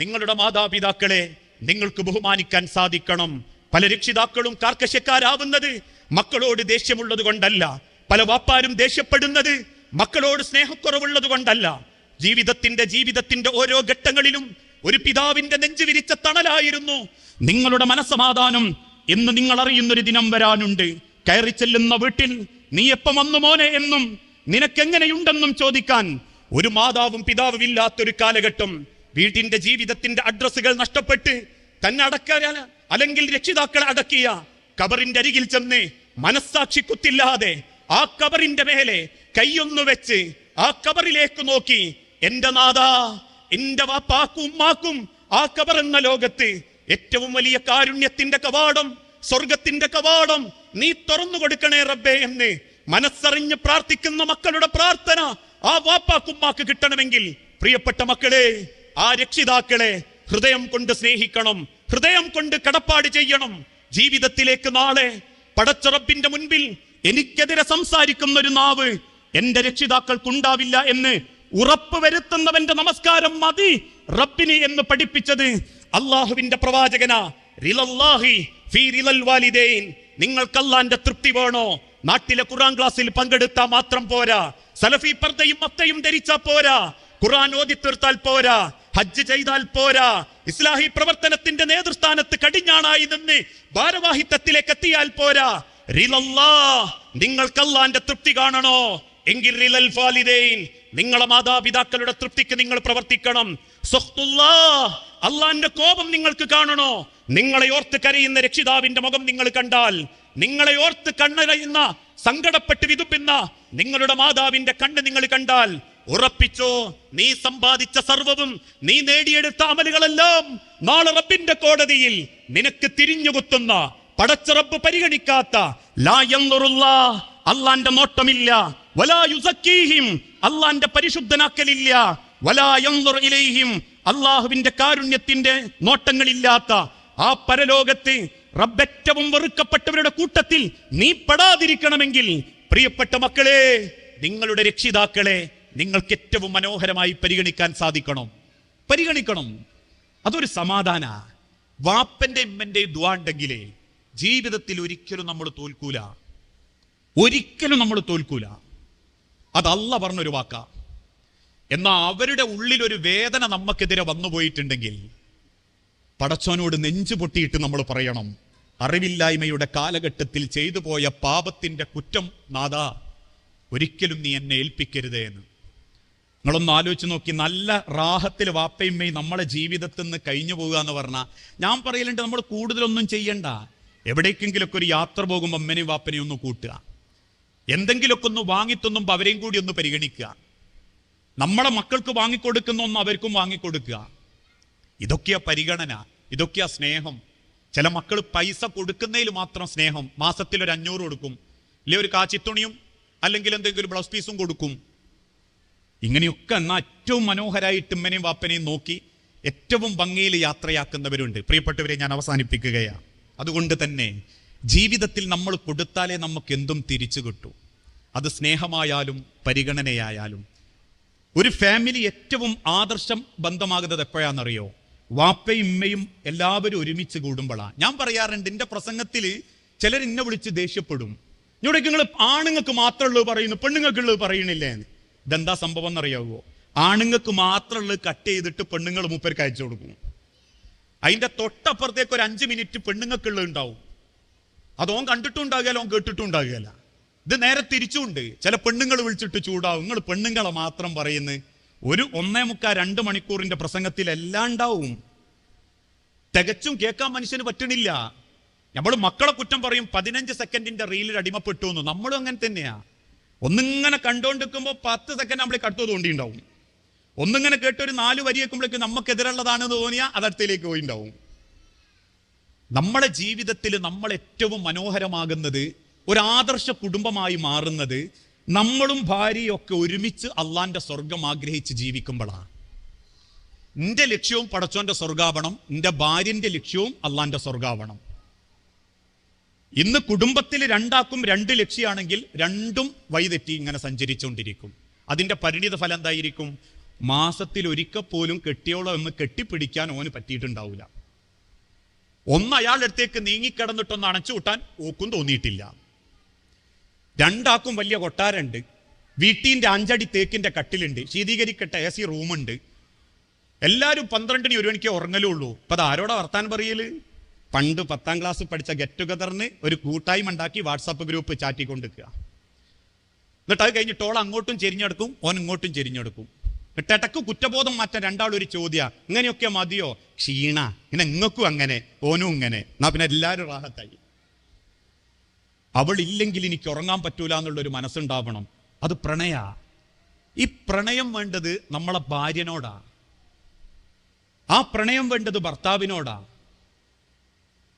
നിങ്ങളുടെ മാതാപിതാക്കളെ നിങ്ങൾക്ക് ബഹുമാനിക്കാൻ സാധിക്കണം. പല രക്ഷിതാക്കളും കാർക്കശക്കാരാവുന്നത് മക്കളോട് ദേഷ്യമുള്ളത് കൊണ്ടല്ല. പല വാപ്പാരും ദേഷ്യപ്പെടുന്നത് മക്കളോട് സ്നേഹക്കുറവുള്ളത് കൊണ്ടല്ല. ജീവിതത്തിന്റെ ജീവിതത്തിന്റെ ഓരോ ഘട്ടങ്ങളിലും ഒരു പിതാവിന്റെ നെഞ്ചു വിരിച്ച തണലായിരുന്നു. നിങ്ങളുടെ മനസമാധാനം എന്ന് നിങ്ങൾ അറിയുന്നൊരു ദിനം വരാനുണ്ട്. കയറി ചെല്ലുന്ന വീട്ടിൽ നീ എപ്പം വന്നു മോനെ? എന്നും നിനക്കെങ്ങനെയുണ്ടെന്നും ചോദിക്കാൻ ഒരു മാതാവും പിതാവും ഇല്ലാത്തൊരു കാലഘട്ടം വീട്ടിന്റെ ജീവിതത്തിന്റെ അഡ്രസ്സുകൾ നഷ്ടപ്പെട്ട് തന്നെ അടക്കാൻ അല്ലെങ്കിൽ രക്ഷിതാക്കളെ അടക്കിയ കബറിന്റെ അരികിൽ ചെന്ന് മനസ്സാക്ഷി കുത്തില്ലാതെ ആ കബറിന്റെ മേലെ കൈയൊന്നു വെച്ച് ആ കബറിലേക്ക് നോക്കി എന്റെ നാദാ എന്റെ വാപ്പാക്കും ഉമ്മാക്കും ആ കബർ എന്ന ലോകത്ത് ഏറ്റവും വലിയ കാരുണ്യത്തിന്റെ കവാടം സ്വർഗത്തിന്റെ കവാടം നീ തുറന്നു കൊടുക്കണേ റബ്ബേ എന്ന് മനസ്സറിഞ്ഞ് പ്രാർത്ഥിക്കുന്ന മക്കളുടെ പ്രാർത്ഥന ആ വാപ്പാക്കുമ്മാക്ക് കിട്ടണമെങ്കിൽ പ്രിയപ്പെട്ട മക്കളെ ആ രക്ഷിതാക്കളെ ഹൃദയം കൊണ്ട് സ്നേഹിക്കണം ഹൃദയം കൊണ്ട് കടപ്പാട് ചെയ്യണം. ജീവിതത്തിലേക്ക് നാളെ പടച്ചുറപ്പിന്റെ മുൻപിൽ എനിക്കെതിരെ സംസാരിക്കുന്ന ഒരു നാവ് എന്റെ രക്ഷിതാക്കൾക്കുണ്ടാവില്ല എന്ന് ഉറപ്പ് വരുത്തുന്നവന്റെ നമസ്കാരം മതി. റബ്ബിന് എന്ന് പഠിപ്പിച്ചത് അള്ളാഹുവിന്റെ പ്രവാചകന. നിങ്ങൾക്ക് അള്ളാന്റെ തൃപ്തി വേണോ? നാട്ടിലെ ഖുറാൻ ക്ലാസ്സിൽ പങ്കെടുത്താൽ മാത്രം പോരാ. സലഫി പർദ്ദയും മത്തയും ധരിച്ചാൽ പോരാ. ഖുറാൻ ഓതി തീർത്താൽ പോരാ. ഹജ്ജ് ചെയ്താൽ പോരാ. ഇസ്ലാഹി പ്രവർത്തനത്തിന്റെ നേതൃസ്ഥാനത്ത് കടിഞ്ഞാണായി നിന്ന് ഭാരവാഹിത്വത്തിലേക്ക് എത്തിയാൽ പോരാ. നിങ്ങൾക്ക് അള്ളാന്റെ തൃപ്തി കാണണോ? എങ്കിൽ റിലൽ ഫാലിദൈൻ നിങ്ങളെ മാതാപിതാക്കളുടെ തൃപ്തിക്ക് നിങ്ങൾ പ്രവർത്തിക്കണം. അള്ളാന്റെ കോപം നിങ്ങൾക്ക് കാണണോ? നിങ്ങളെ ഓർത്ത് കരയുന്ന രക്ഷിതാവിന്റെ മുഖം നിങ്ങൾ കണ്ടാൽ നിങ്ങളെ ഓർത്ത് കണ്ണരയുന്ന സങ്കടപ്പെട്ട് വിതുപ്പുന്ന നിങ്ങളുടെ മാതാവിന്റെ കണ്ണ് നിങ്ങൾ കണ്ടാൽ ഉറപ്പിച്ചോ? നീ സമ്പാദിച്ച സർവവും നീ നേടിയെടുത്ത അമലുകളെല്ലാം നാളെ റബ്ബിന്റെ കോടതിയിൽ നിനക്ക് തിരിഞ്ഞുകുത്തുന്ന പടച്ച റബ്ബ് പരിഗണിക്കാത്ത അള്ളാന്റെ നോട്ടമില്ല. അള്ളാന്റെ പരിശുദ്ധനാക്കലില്ല. ഇലൈഹിം അള്ളാഹുവിന്റെ കാരുണ്യത്തിന്റെ നോട്ടങ്ങളില്ലാത്ത ആ പരലോകത്ത് റബ്ബറ്റവും വെറുക്കപ്പെട്ടവരുടെ കൂട്ടത്തിൽ നീ പെടാതിരിക്കണമെങ്കിൽ പ്രിയപ്പെട്ട മക്കളെ നിങ്ങളുടെ രക്ഷിതാക്കളെ നിങ്ങൾക്ക് ഏറ്റവും മനോഹരമായി പരിഗണിക്കാൻ സാധിക്കണം. പരിഗണിക്കണം. അതൊരു സമാധാന. വാപ്പന്റെ ഇമ്മന്റെ ദ്വാണ്ടെങ്കിലേ ജീവിതത്തിൽ ഒരിക്കലും നമ്മൾ തോൽക്കൂല. ഒരിക്കലും നമ്മൾ തോൽക്കൂല. അത് പറഞ്ഞൊരു വാക്ക. എന്നാ അവരുടെ ഉള്ളിൽ ഒരു വേദന നമുക്കെതിരെ വന്നു പോയിട്ടുണ്ടെങ്കിൽ പടച്ചോനോട് നെഞ്ചു പൊട്ടിയിട്ട് നമ്മൾ പറയണം. അറിവില്ലായ്മയുടെ കാലഘട്ടത്തിൽ ചെയ്തു പോയ പാപത്തിന്റെ കുറ്റം നാദാ. ഒരിക്കലും നീ എന്നെ ഏൽപ്പിക്കരുതേ എന്ന് നിങ്ങളൊന്ന് ആലോചിച്ച് നോക്കി. നല്ല റാഹത്തിൽ വാപ്പയമ്മയും നമ്മളെ ജീവിതത്തിൽ നിന്ന് കഴിഞ്ഞു പോകുക എന്ന് പറഞ്ഞാൽ ഞാൻ പറയലുണ്ട് നമ്മൾ കൂടുതലൊന്നും ചെയ്യണ്ട. എവിടേക്കെങ്കിലൊക്കെ ഒരു യാത്ര പോകുമ്പോൾ അമ്മനെയും വാപ്പനെയും ഒന്ന് കൂട്ടുക. എന്തെങ്കിലുമൊക്കെ ഒന്ന് വാങ്ങിത്തൊന്നുമ്പോൾ അവരെയും കൂടി ഒന്ന് പരിഗണിക്കുക. നമ്മളെ മക്കൾക്ക് വാങ്ങിക്കൊടുക്കുന്ന ഒന്ന് അവർക്കും വാങ്ങിക്കൊടുക്കുക. ഇതൊക്കെയാ പരിഗണന ഇതൊക്കെയാ സ്നേഹം. ചില മക്കൾ പൈസ കൊടുക്കുന്നതിൽ മാത്രം സ്നേഹം. മാസത്തിൽ ഒരു അഞ്ഞൂറ് കൊടുക്കും. ഇല്ലേ ഒരു കാച്ചിത്തുണിയും അല്ലെങ്കിൽ എന്തെങ്കിലും ബ്ലൗസ് പീസും കൊടുക്കും. ഇങ്ങനെയൊക്കെ എന്നാൽ ഏറ്റവും മനോഹരായിട്ട് ഉമ്മനെയും വാപ്പനെയും നോക്കി ഏറ്റവും ഭംഗിയിൽ യാത്രയാക്കുന്നവരുണ്ട്. പ്രിയപ്പെട്ടവരെ ഞാൻ അവസാനിപ്പിക്കുകയാണ്. അതുകൊണ്ട് തന്നെ ജീവിതത്തിൽ നമ്മൾ കൊടുത്താലേ നമുക്ക് എന്തും തിരിച്ചു കിട്ടൂ. അത് സ്നേഹമായാലും പരിഗണനയായാലും. ഒരു ഫാമിലി ഏറ്റവും ആദർശം ബന്ധമാകുന്നത് എപ്പോഴാണെന്നറിയോ? വാപ്പയും ഉമ്മയും എല്ലാവരും ഒരുമിച്ച് കൂടുമ്പോഴാണ് ഞാൻ പറയാറുണ്ട് എന്റെ പ്രസംഗത്തിൽ ചിലർ ഇന്നെ വിളിച്ച് ദേഷ്യപ്പെടും. ഇവിടേക്ക് നിങ്ങൾ ആണുങ്ങൾക്ക് മാത്രമുള്ളത് പറയുന്നു പെണ്ണുങ്ങൾക്കുള്ളത് പറയണില്ലേ എന്ന്. ഇതെന്താ സംഭവം എന്നറിയാവോ? ആണുങ്ങൾക്ക് മാത്രമുള്ളത് കട്ട് ചെയ്തിട്ട് പെണ്ണുങ്ങൾ മൂപ്പർക്ക് അയച്ചു കൊടുക്കും. അതിന്റെ തൊട്ടപ്പുറത്തേക്ക് ഒരു അഞ്ച് മിനിറ്റ് പെണ്ണുങ്ങൾക്കുള്ളത് ഉണ്ടാവും. അതോൻ കണ്ടിട്ടുണ്ടാകുകയല്ല ഓൻ കേട്ടിട്ടുണ്ടാകുകയല്ല ഇത് നേരെ തിരിച്ചുണ്ട്. ചില പെണ്ണുങ്ങൾ വിളിച്ചിട്ട് ചൂടാവും. നിങ്ങൾ പെണ്ണുങ്ങളെ മാത്രം പറയുന്ന ഒരു ഒന്നേ മുക്കാൽ രണ്ട് മണിക്കൂറിന്റെ പ്രസംഗത്തിൽ എല്ലാം ഉണ്ടാവും. തികച്ചും കേൾക്കാൻ മനുഷ്യന് പറ്റണില്ല. നമ്മൾ മക്കളെ കുറ്റം പറയും പതിനഞ്ച് സെക്കൻഡിന്റെ റീലിൽ അടിമപ്പെട്ടു എന്ന്. നമ്മളും അങ്ങനെ തന്നെയാ. ഒന്നിങ്ങനെ കണ്ടോണ്ടിരിക്കുമ്പോൾ പത്ത് സെക്കൻഡ് നമ്മൾ കടുത്തു തോണ്ടിയുണ്ടാവും ഒന്നിങ്ങനെ കേട്ട് ഒരു നാല് വരി വെക്കുമ്പോഴേക്കും നമുക്കെതിരുള്ളതാണെന്ന് തോന്നിയാൽ അതടുത്തേക്ക് പോയിണ്ടാവും നമ്മുടെ ജീവിതത്തിൽ നമ്മൾ ഏറ്റവും മനോഹരമാകുന്നത് ഒരു ആദർശ കുടുംബമായി മാറുന്നത് നമ്മളും ഭാര്യയും ഒക്കെ ഒരുമിച്ച് അള്ളാന്റെ സ്വർഗം ആഗ്രഹിച്ച് ജീവിക്കുമ്പോഴാണ് നിന്റെ ലക്ഷ്യവും പടച്ചോന്റെ സ്വർഗാവണം നിന്റെ ഭാര്യന്റെ ലക്ഷ്യവും അള്ളാന്റെ സ്വർഗാവണം ഇന്ന് കുടുംബത്തിൽ രണ്ടാക്കും രണ്ട് ലക്ഷ്യമാണെങ്കിൽ രണ്ടും വഴിതെറ്റി ഇങ്ങനെ സഞ്ചരിച്ചുകൊണ്ടിരിക്കും. അതിന്റെ പരിണിത ഫലം എന്തായിരിക്കും? മാസത്തിൽ ഒരിക്കൽ പോലും കെട്ടിയോളം ഒന്ന് കെട്ടിപ്പിടിക്കാൻ ഓന് പറ്റിയിട്ടുണ്ടാവില്ല ഒന്ന് അയാളുടെ അടുത്തേക്ക് നീങ്ങിക്കിടന്നിട്ടൊന്ന് അണച്ചു കൂട്ടാൻ ഓക്കും തോന്നിയിട്ടില്ല. രണ്ടാക്കും വലിയ കൊട്ടാരമുണ്ട്. വീട്ടിന്റെ അഞ്ചടി തേക്കിന്റെ കട്ടിലുണ്ട്. ശീതീകരിക്കട്ടെ എ സി റൂമുണ്ട്. എല്ലാവരും പന്ത്രണ്ടിന് ഒരു മണിക്ക് ഉറങ്ങലുള്ളൂ. ഇപ്പം അത് ആരോടാ വർത്താൻ പറയൽ? പണ്ട് പത്താം ക്ലാസ് പഠിച്ച ഗെറ്റ് ടുഗദറിന് ഒരു കൂട്ടായ്മ ഉണ്ടാക്കി വാട്സാപ്പ് ഗ്രൂപ്പ് ചാറ്റി കൊണ്ടിരിക്കുക എന്നിട്ട് അത് കഴിഞ്ഞിട്ട് ഓൾ അങ്ങോട്ടും ചെരിഞ്ഞെടുക്കും ഓൻ ഇങ്ങോട്ടും ചെരിഞ്ഞെടുക്കും. എന്നിട്ട് കുറ്റബോധം മാറ്റാൻ രണ്ടാളൊരു ചോദ്യ ഇങ്ങനെയൊക്കെ മതിയോ? ക്ഷീണ പിന്നെ ഇങ്ങക്കും അങ്ങനെ ഓനും ഇങ്ങനെ. എന്നാ പിന്നെ എല്ലാവരും റാഹത്തായി. അവൾ ഇല്ലെങ്കിൽ എനിക്ക് ഉറങ്ങാൻ പറ്റൂല എന്നുള്ളൊരു മനസ്സുണ്ടാവണം. അത് പ്രണയ. ഈ പ്രണയം വേണ്ടത് നമ്മളെ ഭാര്യനോടാ. ആ പ്രണയം വേണ്ടത് ഭർത്താവിനോടാ.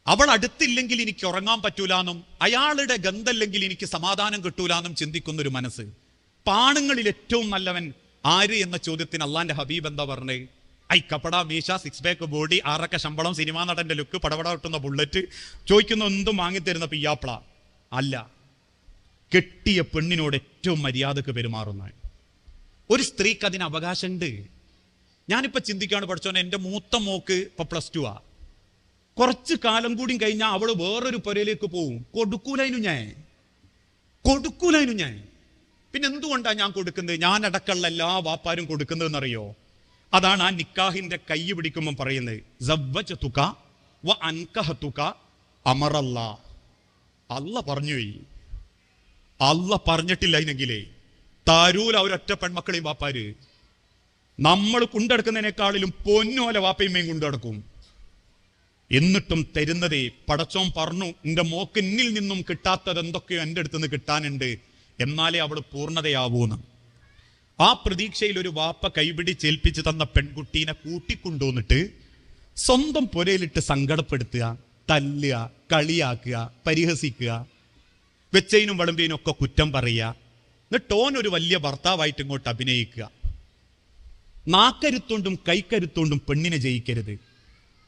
അവൾ അടുത്തില്ലെങ്കിൽ എനിക്ക് ഉറങ്ങാൻ പറ്റൂലെന്നും അയാളുടെ ഗന്ധല്ലെങ്കിൽ എനിക്ക് സമാധാനം കിട്ടൂലെന്നും ചിന്തിക്കുന്ന ഒരു മനസ്സ്. പാണുങ്ങളിൽ ഏറ്റവും നല്ലവൻ ആര് എന്ന ചോദ്യത്തിന് അള്ളാന്റെ ഹബീബ് എന്താ പറഞ്ഞേ? ഐ കപ്പട മീശ സിക്സ് പാക്ക് ബോഡി ആറൊക്കെ ശമ്പളം സിനിമാ നടന്റെ ലുക്ക് പടപട കിട്ടുന്ന ബുള്ളറ്റ് ചോദിക്കുന്ന എന്തും വാങ്ങിത്തരുന്ന പിയ്യാപ്ല അല്ല. കെട്ടിയ പെണ്ണിനോട് ഏറ്റവും മര്യാദയ്ക്ക് പെരുമാറുന്ന ഒരു സ്ത്രീക്ക് അതിന് അവകാശമുണ്ട്. ഞാനിപ്പോ ചിന്തിക്കാണ് പഠിച്ചോനെ എന്റെ മൂത്ത മോക്ക് ഇപ്പൊ പ്ലസ് ടു ആ. കുറച്ച് കാലം കൂടി കഴിഞ്ഞാൽ അവൾ വേറൊരു പുരയിലേക്ക് പോവും. കൊടുക്കൂലായിരുന്നു ഞാൻ. കൊടുക്കൂലായിരുന്നു ഞാൻ. പിന്നെ എന്തുകൊണ്ടാണ് ഞാൻ കൊടുക്കുന്നത്? ഞാൻ അടക്കമുള്ള എല്ലാ വാപ്പാരും കൊടുക്കുന്നതെന്നറിയോ? അതാണ് ആ നിക്കാഹിന്റെ കൈ പിടിക്കുമ്പോൾ പറയുന്നത്. സവ്വജതുക വ അൻകഹതുക അമറല്ല. അല്ല പറഞ്ഞു അല്ല പറഞ്ഞിട്ടില്ല അതിനെങ്കിലേ താരൂല ഒരൊറ്റ പെൺമക്കളെയും വാപ്പാര്. നമ്മൾ കൊണ്ടെടുക്കുന്നതിനേക്കാളിലും പൊന്നോല കൊണ്ടു കൊണ്ടെടുക്കും എന്നിട്ടും തരുന്നതേ. പടച്ചോൻ പറഞ്ഞു എന്റെ മോക്ക് എന്നിൽ നിന്നും കിട്ടാത്തത് എന്തൊക്കെയോ എന്റെ അടുത്ത് നിന്ന് കിട്ടാനുണ്ട്. എന്നാലേ അവൾ പൂർണതയാവൂന്ന്. ആ പ്രതീക്ഷയിൽ ഒരു വാപ്പ കൈപിടിച്ചേൽപ്പിച്ച് തന്ന പെൺകുട്ടീനെ കൂട്ടിക്കൊണ്ടുവന്നിട്ട് സ്വന്തം പുരയിലിട്ട് സങ്കടപ്പെടുത്തുക തല്ലുക കളിയാക്കുക പരിഹസിക്കുക വെച്ചതിനും വളമ്പിനും ഒക്കെ കുറ്റം പറയുക. എന്നിട്ട് ഓൻ ഒരു വലിയ ഭർത്താവായിട്ട് ഇങ്ങോട്ട് അഭിനയിക്കുക. നാക്കരുത്തോണ്ടും കൈക്കരുത്തോണ്ടും പെണ്ണിനെ ജയിക്കരുത്.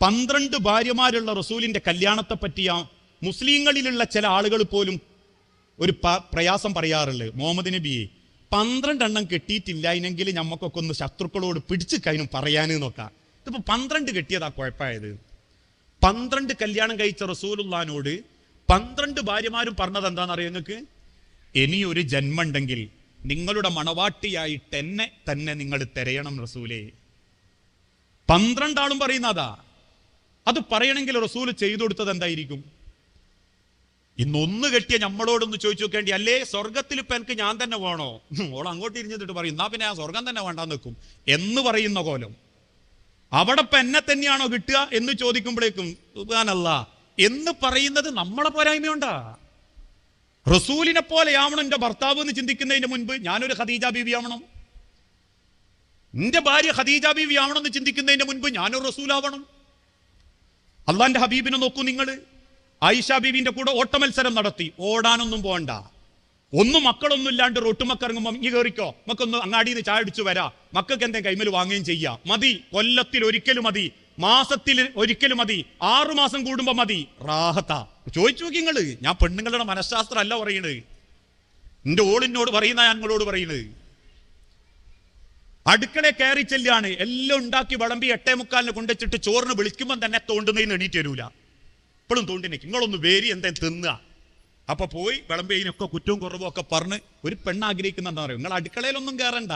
പന്ത്രണ്ട് ഭാര്യമാരുള്ള റസൂലിന്റെ കല്യാണത്തെ പറ്റിയ മുസ്ലിങ്ങളിലുള്ള ചില ആളുകൾ പോലും ഒരു പ്രയാസം പറയാറുള്ളത് മുഹമ്മദ് നബിയെ പന്ത്രണ്ടെണ്ണം കെട്ടിയിട്ടില്ലായിരുന്നെങ്കിൽ ഞമ്മക്കൊക്കെ ഒന്ന് ശത്രുക്കളോട് പിടിച്ചു കഴിഞ്ഞും പറയാന് നോക്കാം. ഇതിപ്പോ പന്ത്രണ്ട് കെട്ടിയതാ കുഴപ്പമായത്. പന്ത്രണ്ട് കല്യാണം കഴിച്ച റസൂലുള്ളാനോട് പന്ത്രണ്ട് ഭാര്യമാരും പറഞ്ഞത് എന്താണെന്നറിയോ നിങ്ങൾക്ക് ഇനിയൊരു ജന്മമുണ്ടെങ്കിൽ നിങ്ങളുടെ മണവാട്ടിയായിട്ട് എന്നെ തന്നെ നിങ്ങൾ തിരയണം റസൂലേ. പന്ത്രണ്ടാളും പറയുന്നതാ അത് പറയണമെങ്കിൽ റസൂൽ ചെയ്തു കൊടുത്തത് എന്തായിരിക്കും? ഇന്നൊന്ന് കെട്ടിയ നമ്മളോടൊന്ന് ചോദിച്ചു നോക്കേണ്ടി അല്ലേ സ്വർഗത്തിൽ ഇപ്പൊ എനിക്ക് ഞാൻ തന്നെ വേണോ? ഓൾ അങ്ങോട്ട് ഇരിഞ്ഞിട്ട് പറയും എന്നാ പിന്നെ ആ സ്വർഗം തന്നെ വേണ്ടാന്ന് നിൽക്കും എന്ന് പറയുന്ന കോലം. അവിടെ ഇപ്പൊ എന്നെ തന്നെയാണോ കിട്ടുക എന്ന് ചോദിക്കുമ്പോഴേക്കും സുബ്ഹാനല്ലാ എന്ന് പറയുന്നത് നമ്മളെ പോരായ്മയുണ്ടാ. റസൂലിനെ പോലെയാവണം എന്റെ ഭർത്താവ് എന്ന് ചിന്തിക്കുന്നതിന് മുൻപ് ഞാനൊരു ഖദീജ ബീവി ആവണം. എന്റെ ഭാര്യ ഖദീജ ബീവി ആവണം എന്ന് ചിന്തിക്കുന്നതിന് മുൻപ് ഞാനൊരു റസൂലാവണം. അള്ളാന്റെ ഹബീബിനെ നോക്കൂ നിങ്ങൾ ആയിഷ ബീവിന്റെ കൂടെ ഓട്ടമത്സരം നടത്തി. ഓടാനൊന്നും പോണ്ട. ഒന്നും മക്കളൊന്നും ഇല്ലാണ്ട് റൊട്ടുമക്കിറങ്ങുമ്പോൾ ഇങ്ങ് കയറിക്കോ മക്കൊന്ന് അങ്ങാടിയിൽ നിന്ന് ചായ അടിച്ചു വരാ. മക്കൾക്ക് എന്തെങ്കിലും കൈമൽ വാങ്ങുകയും ചെയ്യാം. മതി. കൊല്ലത്തിൽ ഒരിക്കലും മതി. മാസത്തിൽ ഒരിക്കലും മതി. ആറു മാസം കൂടുമ്പോ മതി. റാഹത്ത. ചോദിച്ചു നോക്കി നിങ്ങൾ. ഞാൻ പെണ്ണുങ്ങളുടെ മനഃശാസ്ത്രം അല്ല പറയണത്. എന്റെ ഓളിനോട് പറയുന്ന ഞാൻ നിങ്ങളോട് പറയുന്നത് അടുക്കള കയറി ചെല്ലാണ് എല്ലാം ഉണ്ടാക്കി വിളമ്പി എട്ടേ മുക്കാലിന് കൊണ്ടുവച്ചിട്ട് ചോറിന് വിളിക്കുമ്പോൾ തന്നെ തോണ്ടുന്നതിന് എണീറ്റ് വരൂല. ഇപ്പോഴും തോണ്ടിനെ നിങ്ങളൊന്ന് വേരി എന്തേ തിന്നുക. അപ്പൊ പോയി വിളമ്പയിനൊക്കെ കുറ്റവും കുറവും ഒക്കെ പറഞ്ഞ് ഒരു പെണ്ണ് ആഗ്രഹിക്കുന്ന എന്താ പറയുക? നിങ്ങൾ അടുക്കളയിലൊന്നും കയറണ്ട.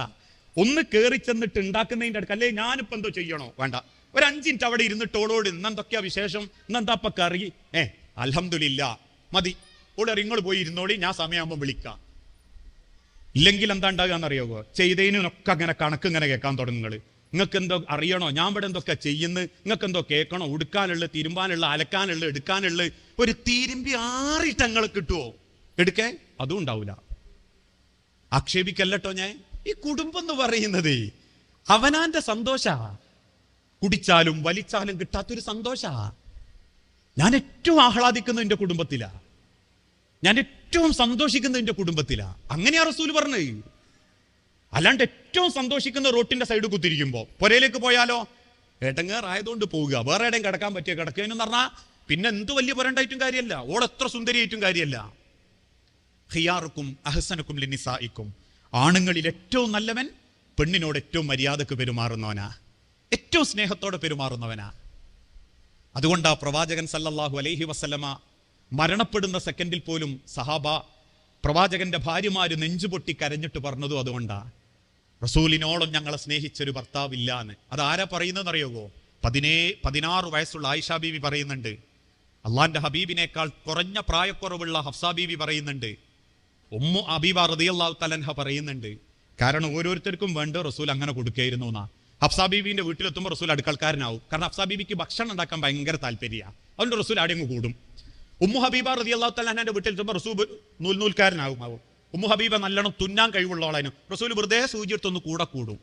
ഒന്ന് കയറി ചെന്നിട്ട് ഉണ്ടാക്കുന്നതിന്റെ അടുക്ക അല്ലേ ഞാനിപ്പോ എന്തോ ചെയ്യണോ? വേണ്ട. ഒരു അഞ്ച് മിനിറ്റ് അവിടെ ഇരുന്നിട്ട് ഓളോട് ഇന്നെന്തൊക്കെയാ വിശേഷം? ഇന്നെന്താ അപ്പൊ കറി? ഏ അലഹമില്ല മതി. ഓടെ നിങ്ങൾ പോയി ഇരുന്നോളി ഞാൻ സമയമാകുമ്പോൾ വിളിക്കാം. ഇല്ലെങ്കിൽ എന്താ ഉണ്ടാകുക എന്നറിയാവോ? ചെയ്തതിനൊക്കെ അങ്ങനെ കണക്ക് ഇങ്ങനെ കേൾക്കാൻ തുടങ്ങും നിങ്ങൾ നിങ്ങൾക്ക് എന്തോ അറിയണോ? ഞാൻ ഇവിടെ എന്തൊക്കെ ചെയ്യുന്നു നിങ്ങൾക്ക് എന്തോ കേൾക്കണോ? ഉടുക്കാനുള്ള തിരുമ്പാനുള്ള അലക്കാനുള്ള എടുക്കാനുള്ള ഒരു തിരുമ്പി ആറിട്ട് ഞങ്ങൾ കിട്ടുമോ എടുക്കേ? അതും ഉണ്ടാവില്ല ആക്ഷേപിക്കല്ലോ ഞാൻ. ഈ കുടുംബം എന്ന് പറയുന്നത് അവനാന്റെ സന്തോഷ. കുടിച്ചാലും വലിച്ചാലും കിട്ടാത്തൊരു സന്തോഷ. ഞാൻ ഏറ്റവും ആഹ്ലാദിക്കുന്നത് എന്റെ കുടുംബത്തിലാ. ഞാൻ ഏറ്റവും സന്തോഷിക്കുന്നത് എന്റെ കുടുംബത്തിലാണ് അങ്ങനെയാ റസൂൽ പറഞ്ഞത് അല്ലാണ്ട് ഏറ്റവും സന്തോഷിക്കുന്ന റോട്ടിന്റെ സൈഡ് കുത്തിരിക്കുമ്പോൾ പുരയിലേക്ക് പോയാലോ? ഏട്ടങ്ങേറായതുകൊണ്ട് പോവുക. വേറെ എവിടെയും കിടക്കാൻ പറ്റിയ കിടക്കുകയെന്ന് പറഞ്ഞാൽ പിന്നെ എന്ത് വലിയ പുരണ്ടായിട്ടും കാര്യമല്ല ഓൾ എത്ര സുന്ദരിയായിട്ടും കാര്യമല്ല ഹിയാറുക്കും അഹസനക്കും ലിനിസായിക്കും ആണുങ്ങളിൽ ഏറ്റവും നല്ലവൻ പെണ്ണിനോട് ഏറ്റവും മര്യാദയ്ക്ക് പെരുമാറുന്നവനാ. ഏറ്റവും സ്നേഹത്തോടെ പെരുമാറുന്നവനാ. അതുകൊണ്ടാ പ്രവാചകൻ സല്ലല്ലാഹു അലൈഹി വസല്ലമ മരണപ്പെടുന്ന സെക്കൻഡിൽ പോലും സഹാബ പ്രവാചകന്റെ ഭാര്യമാര് നെഞ്ചുപൊട്ടി കരഞ്ഞിട്ട് പറഞ്ഞതും അതുകൊണ്ടാ. റസൂലിനോളം ഞങ്ങളെ സ്നേഹിച്ചൊരു ഭർത്താവില്ല എന്ന് അതാരാ ആരാ പറയുന്നതെന്നറിയാവോ? പതിനേ പതിനാറ് വയസ്സുള്ള ആയിഷ ബീവി പറയുന്നുണ്ട്. അള്ളാന്റെ ഹബീബിനേക്കാൾ കുറഞ്ഞ പ്രായക്കുറവുള്ള ഹഫ്സ ബീവി പറയുന്നുണ്ട്. ഉമ്മു അബീബ റളിയല്ലാഹു തലൻഹ പറയുന്നുണ്ട്. കാരണം ഓരോരുത്തർക്കും വേണ്ട റസൂൽ അങ്ങനെ കൊടുക്കുകയായിരുന്നു എന്നാ ഹഫ്സ ബീബിന്റെ വീട്ടിലെത്തുമ്പോൾ റസൂൽ അടുക്കൾക്കാരനാവും കാരണം ഹഫ്സ ബീബിക്ക് ഭക്ഷണം ഉണ്ടാക്കാൻ ഭയങ്കര താല്പര്യമാണ് അതുകൊണ്ട് റസൂൽ അവിടെ കൂടും. ഉമ്മു ഹബീബ റതി റളിയല്ലാഹു വീട്ടിൽ വീട്ടിലെത്തുമ്പോൾ റസൂൽ നൂൽ നൂൽക്കാരനാവും ആവും ഉമ്മു ഹബീബ നല്ലോണം തുന്നാൻ കഴിവുള്ളവളായിരുന്നു റസൂൽ വെറുതെ സൂചി എടുത്തൊന്ന് കൂടെ കൂടും.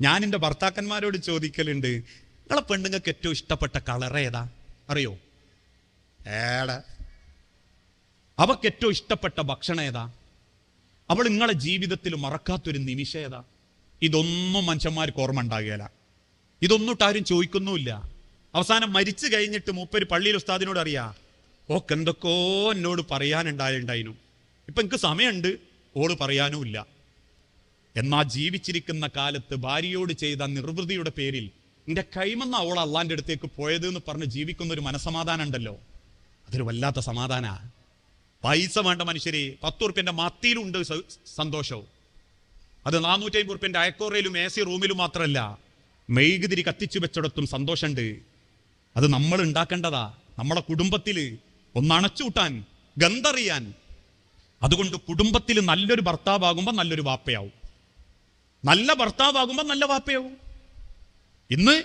ഞാൻ എന്റെ ഭർത്താക്കന്മാരോട് ചോദിക്കലുണ്ട് നിങ്ങളെ പെണ്ണുങ്ങൾക്ക് ഏറ്റവും ഇഷ്ടപ്പെട്ട കളർ ഏതാ? അറിയോ? ഏടാ. അവക്ക് ഏറ്റവും ഇഷ്ടപ്പെട്ട ഭക്ഷണം ഏതാ? അവൾ നിങ്ങളെ ജീവിതത്തിൽ മറക്കാത്തൊരു നിമിഷം ഏതാ? ഇതൊന്നും മനുഷ്യന്മാർക്ക് ഓർമ്മ ഉണ്ടാകുകയില്ല ഇതൊന്നും ആരും ചോദിക്കുന്നുമില്ല. അവസാനം മരിച്ചു കഴിഞ്ഞിട്ട് മൂപ്പര് പള്ളിയിൽ ഉസ്താദിനോട് അറിയാ ഓക്ക് എന്തൊക്കെയോ എന്നോട് പറയാനുണ്ടായുണ്ടായിനു. ഇപ്പം എനിക്ക് സമയമുണ്ട് ഓൾ പറയാനുമില്ല. എന്നാ ജീവിച്ചിരിക്കുന്ന കാലത്ത് ഭാര്യയോട് ചെയ്ത നിർവൃതിയുടെ പേരിൽ എന്റെ കൈമെന്ന അവൾ അള്ളാന്റെ അടുത്തേക്ക് പോയത് എന്ന് പറഞ്ഞ് ജീവിക്കുന്ന ഒരു മനസമാധാനം ഉണ്ടല്ലോ അതൊരു വല്ലാത്ത സമാധാന. പൈസ വേണ്ട മനുഷ്യരെ പത്ത് ഉറുപ്പ്യന്റെ മത്തിയിലുണ്ട് സന്തോഷവും. അത് നാനൂറ്റി അമ്പത് ഉറുപ്പ്യന്റെ അയക്കോറയിലും എ സി റൂമിലും മാത്രമല്ല മെഴുകുതിരി കത്തിച്ചു വെച്ചിടത്തും സന്തോഷമുണ്ട് അത് നമ്മൾ ഉണ്ടാക്കേണ്ടതാ. നമ്മളെ കുടുംബത്തിൽ ഒന്ന് അണച്ചുകൂട്ടാൻ ഗന്ധറിയാൻ. അതുകൊണ്ട് കുടുംബത്തിൽ നല്ലൊരു ഭർത്താവാകുമ്പോൾ നല്ലൊരു വാപ്പയാവും. നല്ല ഭർത്താവാകുമ്പോൾ നല്ല വാപ്പയാവും. ഇന്ന്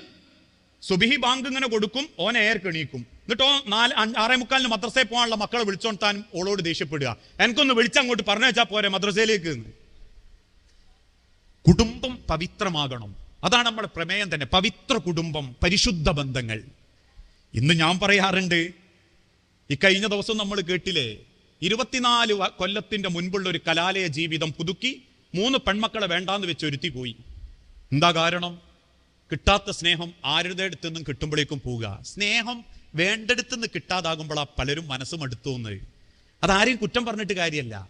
സുബിഹി ബാങ്ക് ഇങ്ങനെ കൊടുക്കും ഓൻ എയർ കെണീക്കും എന്നിട്ടോ നാല് ആറേ മുക്കാലിന് മദ്രസയിൽ പോകാനുള്ള മക്കളെ വിളിച്ചോണ്ടാനും ഓളോട് ദേഷ്യപ്പെടുക. എനിക്കൊന്ന് വിളിച്ചങ്ങോട്ട് പറഞ്ഞു വെച്ചാൽ പോരെ മദ്രസയിലേക്ക് കുടുംബം പവിത്രമാകണം. അതാണ് നമ്മുടെ പ്രമേയം തന്നെ. പവിത്ര കുടുംബം പരിശുദ്ധ ബന്ധങ്ങൾ. ഇന്ന് ഞാൻ പറയാറുണ്ട് ഈ കഴിഞ്ഞ ദിവസം നമ്മൾ കേട്ടില്ലേ? ഇരുപത്തിനാല് കൊല്ലത്തിന്റെ മുൻപുള്ള ഒരു കലാലയ ജീവിതം പുതുക്കി മൂന്ന് പെൺമക്കളെ വേണ്ടാന്ന് വെച്ച് ഒരുത്തി പോയി. എന്താ കാരണം? കിട്ടാത്ത സ്നേഹം ആരുടെ അടുത്ത് നിന്നും കിട്ടുമ്പോഴേക്കും പോവുക. സ്നേഹം വേണ്ടടുത്തു നിന്ന് ആ പലരും മനസ്സും അടുത്തോന്ന് അതാരെയും കുറ്റം പറഞ്ഞിട്ട് കാര്യമല്ല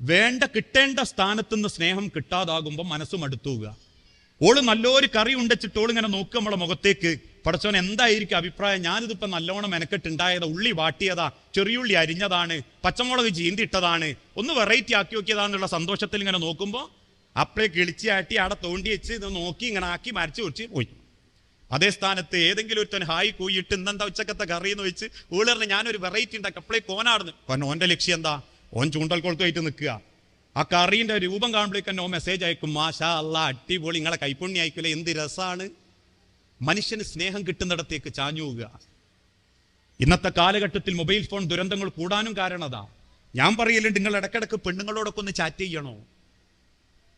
വേണ്ട കിട്ടേണ്ട സ്ഥാനത്തുനിന്ന് സ്നേഹം കിട്ടാതാകുമ്പോൾ മനസ്സും അടുത്തുക ഓൾ നല്ലൊരു കറി ഉണ്ടച്ചിട്ട് ഇങ്ങനെ നോക്കുക നമ്മളെ മുഖത്തേക്ക്. പടച്ചോൻ എന്തായിരിക്കും അഭിപ്രായം? ഞാനിതിപ്പോ നല്ലോണം മെനക്കെട്ടുണ്ടായതാ ഉള്ളി വാട്ടിയതാ ചെറിയുള്ളി അരിഞ്ഞതാണ് പച്ചമുളക് ജീന്തിട്ടതാണ് ഒന്ന് വെറൈറ്റി ആക്കി നോക്കിയതാന്നുള്ള സന്തോഷത്തിൽ ഇങ്ങനെ നോക്കുമ്പോൾ അപ്പളെ കിളിച്ചാട്ടി അവിടെ തോണ്ടി വെച്ച് ഇത് നോക്കി ഇങ്ങനെ ആക്കി മരച്ചു കുറിച്ച് പോയി. അതേ സ്ഥാനത്ത് ഏതെങ്കിലും ഒരുത്തൻ ഹായ് കൂയിട്ട് ഇന്നെന്താ ഉച്ചക്കത്തെ കറി എന്ന് വെച്ച് ഊളറിന് ഞാനൊരു വെറൈറ്റി ഉണ്ടാക്കി അപ്പളേ കോനാടുന്നു. കാരണം ഓന്റെ ലക്ഷ്യം എന്താ? ഓൻ ചൂണ്ടൽ കൊളുത്തുമായിട്ട് നിൽക്കുക. ആ കറീന്റെ രൂപം കാണുമ്പോഴേക്ക് തന്നെ മെസ്സേജ് അയക്കും മാഷാ അല്ല അടിപൊളി നിങ്ങളെ കൈപ്പുണ്ണി അയക്കില്ല എന്ത് രസമാണ് മനുഷ്യന് സ്നേഹം കിട്ടുന്നിടത്തേക്ക് ചാഞ്ഞു പോവുക. ഇന്നത്തെ കാലഘട്ടത്തിൽ മൊബൈൽ ഫോൺ ദുരന്തങ്ങൾ കൂടാനും കാരണതാ ഞാൻ പറയലുണ്ട് നിങ്ങൾ ഇടക്കിടക്ക് പെണ്ണുങ്ങളോടൊക്കെ ഒന്ന് ചാറ്റ് ചെയ്യണോ?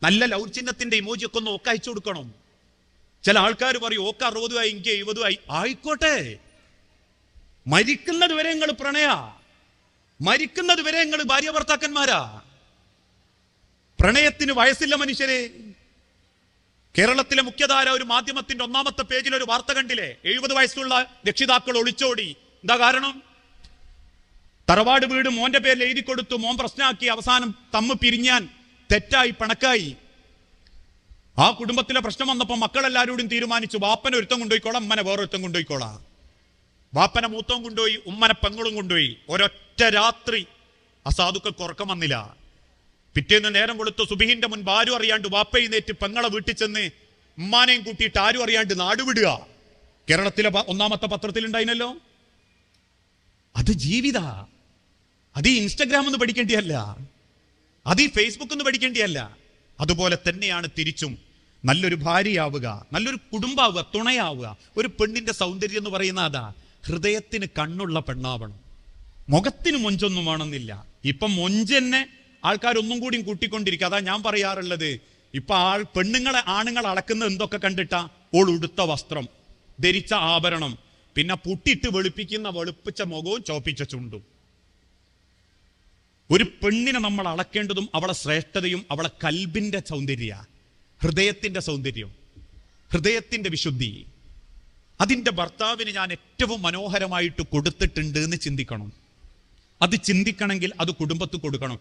നല്ല ലൗർ ചിഹ്നത്തിന്റെ ഇമോജി ഒക്കെ ഒന്ന് ഓക്ക് അയച്ചു കൊടുക്കണം? ചില ആൾക്കാർ പറയും ഓക്ക അറുപതുമായി എനിക്ക് എഴുപതുമായി ആയിക്കോട്ടെ. മരിക്കുന്നത് വരെ നിങ്ങൾ പ്രണയ. മരിക്കുന്നത് വരെ നിങ്ങൾ ഭാര്യ ഭർത്താക്കന്മാരാ. പ്രണയത്തിന് വയസ്സില്ല മനുഷ്യരെ. കേരളത്തിലെ മുഖ്യധാര ഒരു മാധ്യമത്തിന്റെ ഒന്നാമത്തെ പേജിൽ ഒരു വാർത്ത കണ്ടില്ലേ? എഴുപത് വയസ്സുള്ള രക്ഷിതാക്കൾ ഒളിച്ചോടി. എന്താ കാരണം? തറവാട് വീട് മോന്റെ പേരിൽ എഴുതി കൊടുത്തു. മോൻ പ്രശ്നമാക്കി. അവസാനം തമ്മ് പിരിഞ്ഞാൻ തെറ്റായി പണക്കായി. ആ കുടുംബത്തിലെ പ്രശ്നം വന്നപ്പോൾ മക്കളെല്ലാവരോടും തീരുമാനിച്ചു വാപ്പനെ ഒരുത്തം കൊണ്ടുപോയിക്കോളാം ഉമ്മനെ വേറൊരുത്തം കൊണ്ടുപോയിക്കോളാം. വാപ്പനെ മൂത്തവും കൊണ്ടുപോയി ഉമ്മനെ പെങ്ങളും കൊണ്ടുപോയി. ഒരൊറ്റ രാത്രി അസാധുക്കൾക്ക് സാധുക്കൾക്ക് ഉറക്കം വന്നില്ല. പിറ്റേന്ന് നേരം കൊടുത്ത് സുബിഹിന്റെ മുൻപ് ആരും അറിയാണ്ട് വാപ്പയിന്നേറ്റ് പെങ്ങളെ വീട്ടിൽ ചെന്ന് ഉമ്മാനെയും കൂട്ടിയിട്ട് ആരും അറിയാണ്ട് നാടുവിടുക കേരളത്തിലെ ഒന്നാമത്തെ പത്രത്തിൽ ഉണ്ടായിനല്ലോ. അത് ജീവിത. അത് ഈ ഇൻസ്റ്റഗ്രാം ഒന്ന് പഠിക്കേണ്ടിയല്ല. അത് ഈ ഫേസ്ബുക്ക് ഒന്ന് പഠിക്കേണ്ടിയല്ല. അതുപോലെ തന്നെയാണ് തിരിച്ചും നല്ലൊരു ഭാര്യയാവുക നല്ലൊരു കുടുംബാവുക തുണയാവുക. ഒരു പെണ്ണിന്റെ സൗന്ദര്യം എന്ന് പറയുന്ന അതാ ഹൃദയത്തിന് കണ്ണുള്ള പെണ്ണാവണം. മുഖത്തിന് മൊഞ്ചൊന്നും വേണമെന്നില്ല. ഇപ്പം മൊഞ്ചെന്നെ ആൾക്കാരൊന്നും കൂടിയും കൂട്ടിക്കൊണ്ടിരിക്കുക അതാ ഞാൻ പറയാറുള്ളത്. ഇപ്പൊ ആൾ പെണ്ണുങ്ങളെ ആണുങ്ങൾ അളക്കുന്നത് എന്തൊക്കെ കണ്ടിട്ടാ? ഓൾ ഉടുത്ത വസ്ത്രം ധരിച്ച ആഭരണം പിന്നെ പുട്ടിട്ട് വെളുപ്പിക്കുന്ന വെളുപ്പിച്ച മുഖവും ചോപ്പിച്ച ചുണ്ടും. ഒരു പെണ്ണിനെ നമ്മൾ അളക്കേണ്ടതും അവളെ ശ്രേഷ്ഠതയും അവളെ കൽബിന്റെ സൗന്ദര്യ ഹൃദയത്തിന്റെ സൗന്ദര്യം ഹൃദയത്തിന്റെ വിശുദ്ധി. അതിന്റെ ഭർത്താവിന് ഞാൻ ഏറ്റവും മനോഹരമായിട്ട് കൊടുത്തിട്ടുണ്ട് എന്ന് ചിന്തിക്കണം. അത് ചിന്തിക്കണമെങ്കിൽ അത് കുടുംബത്ത് കൊടുക്കണം.